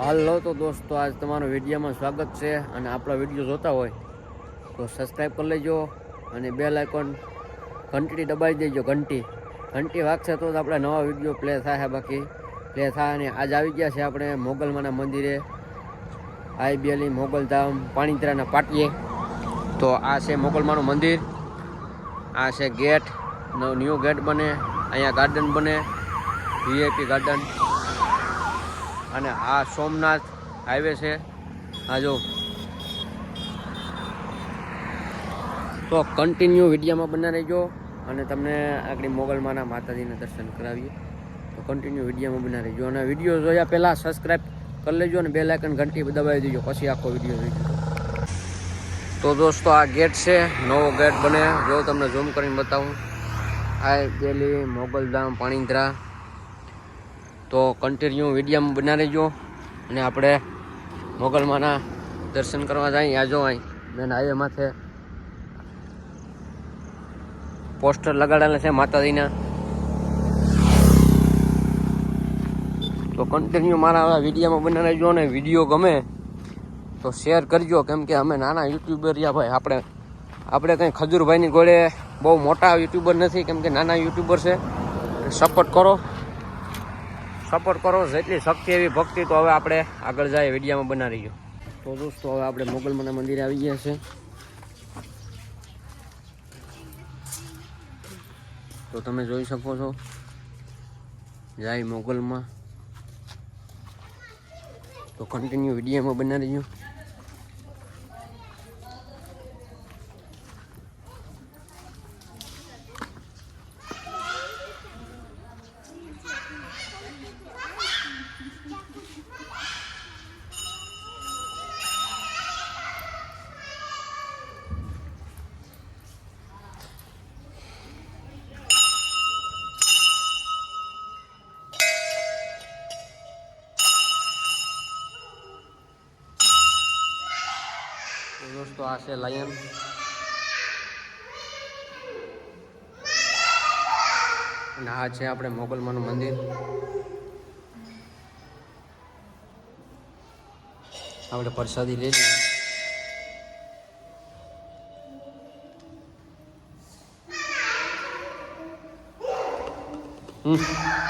હાલો તો દોસ્તો, આજ તમારો વિડીયોમાં સ્વાગત છે અને આપણા વીડિયો જોતા હોય તો સબસ્ક્રાઈબ કરી લેજો અને બેલ આઇકોન ઘંટી દબાવી દેજો, ઘંટી. ઘંટી વાગશે તો આપણે નવા વીડિયો પ્લે થાય બાકી. પ્લે થાય અને આજ આવી ગયા છે આપણે મોગલમાના મંદિરે. આઈબીએલની મોગલધામ પાણીતરાના પાટીએ. તો આ છે મોગલમાનું મંદિર. આ છે ગેટ, નવ ન્યૂ ગેટ બને. અહીંયા ગાર્ડન બને. વીઆઈપી ગાર્ડન અને આ સોમનાથ હાઈવે છે. આ જો. તો કન્ટિન્યુ વિડીયોમાં બના રહેજો અને તમને આગળ મોગલમાના માતાજીના દર્શન કરાવીએ. તો કન્ટિન્યુ વિડીયોમાં બના રહેજો અને વીડિયો જોયા પહેલાં સબસ્ક્રાઈબ કરી લેજો અને બે લાઇકન ઘંટી દબાવી દેજો, પછી આખો વીડિયો જોઈજો તો દોસ્તો, આ ગેટ છે, નવો ગેટ બને. જો તમને ઝૂમ કરીને બતાવું. આ બેલી મોગલધામ પાણીંદ્રા તો કન્ટિન્યુ વિડીયોમાં બના રહેજો અને આપણે મોગલમાના દર્શન કરવા જઈએ આ જો અહીં મેન હાઈવે માથે પોસ્ટર લગાડેલા છે માતાજીના. તો કન્ટિન્યુ મારા વિડીયોમાં બના રહેજો અને વીડિયો ગમે તો શેર કરજો, કેમ કે અમે નાના યુટ્યુબર ભાઈ. આપણે આપણે કંઈ ખજૂરભાઈની ગોળે બહુ મોટા યુટ્યુબર નથી, કેમ કે નાના યુટ્યુબર છે. સપોર્ટ કરો. સપોર્ટ કરો, જેટલી શક્તિ એવી ભક્તિ તો હવે આપણે આગળ જાય વિડીયામાં બનાવી ગયો તો દોસ્તો, હવે આપણે મોગલમાના મંદિરે આવી ગયા છે. તો તમે જોઈ શકો છો, જાય મોગલમાં. તો કન્ટિન્યુ વિડીયોમાં બનાવી રહીજો દોસ્તો આ છે લાયન અને આ છે આપણે મોગલમાનું મંદિર. આપણે પ્રસાદી લઈ લઈએ. હમ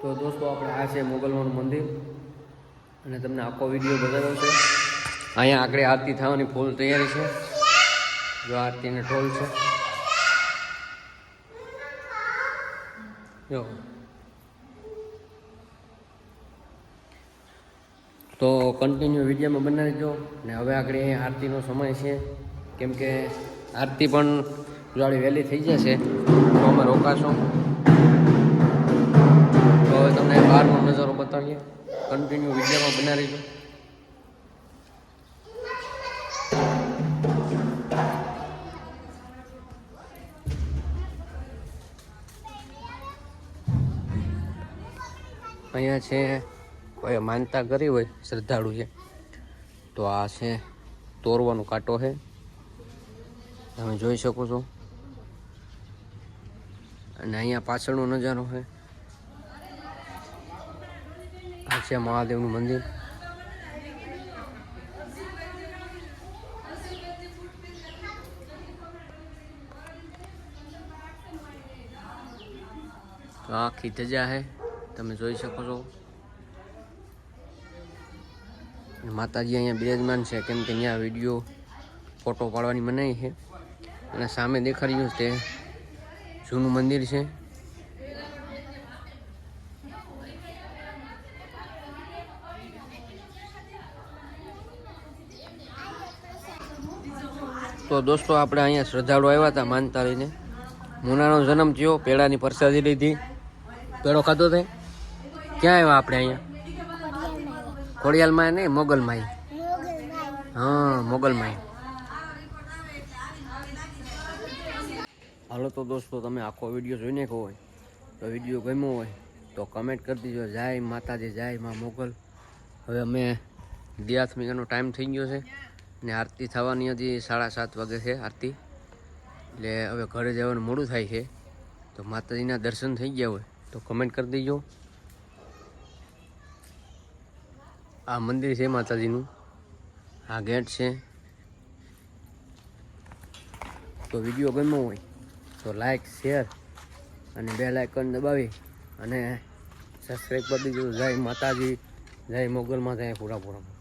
તો દોસ્તો આપણે આ છે મોગલવાનું મંદિર. અને તમને આખો વીડિયો બતાવ્યો છે. અહીંયા આગળ આરતી થવાની ફૂલ તૈયારી છે. જો આરતીને ટોલ છે. જો. તો કન્ટિન્યુ વિડીયોમાં બનાવી દો. ને હવે આગળ અહીંયા આરતીનો સમય છે. કેમ કે આરતી પણ જોડી વહેલી થઈ જશે, તો અમે રોકાશું. તમને બહારનો નજારો બતાવીએ. કન્ટિન્યુ વિડીયોમાં બના રહીજો. અહીંયા છે, કોઈ માનતા કરી હોય, શ્રદ્ધાળુ છે. તો આ છે તોરવાનો કાંટો છે. તમે જોઈ શકો છો. અને અહીંયા પાછળનો નજારો છે આ છે મહાદેવનું મંદિર. તો આખી ધજા છે તમે જોઈ શકો છો. માતાજી અહીંયા બિરાજમાન છે, કેમ કે અહીંયા વીડિયો, ફોટો પાડવાની મનાઈ છે. અને સામે દેખાડી રહ્યું તે જૂનું મંદિર છે. તો દોસ્તો, આપણે અહીંયા શ્રદ્ધાળુ આવ્યા હતા માનતાળીને મુનાનો જન્મ થયો, પેડાની પ્રસાદી લીધી. પેડો ખાધો તે? ક્યાં આવ્યા આપણે અહીંયા? ખોડિયાલમાં નહીં, મોગલમાં હા, મોગલમાં હાલો તો દોસ્તો, તમે આખો વીડિયો જોઈને કહો હોય, તો વીડિયો ગમ્યો હોય, તો કમેન્ટ કરી દીજો. જય માતાજી, જય માં મોગલ. હવે અમે દિયાથમીનો ટાઈમ થઈ ગયો છે. ને આરતી થવાની હતી સાડા સાત વાગે છે આરતી. એટલે હવે ઘરે જવાનું મોડું થાય છે. તો માતાજીના દર્શન થઈ ગયા હોય તો કમેન્ટ કરી દેજો. આ મંદિર છે માતાજીનું. આ ગેટ છે. તો વીડિયો ગમ્યો હોય તો લાઈક શેર અને બે લાઇકન દબાવી અને સબસ્ક્રાઈબ કરી દીધું જય માતાજી, જય મોગલમાં માતા પૂરા પૂરા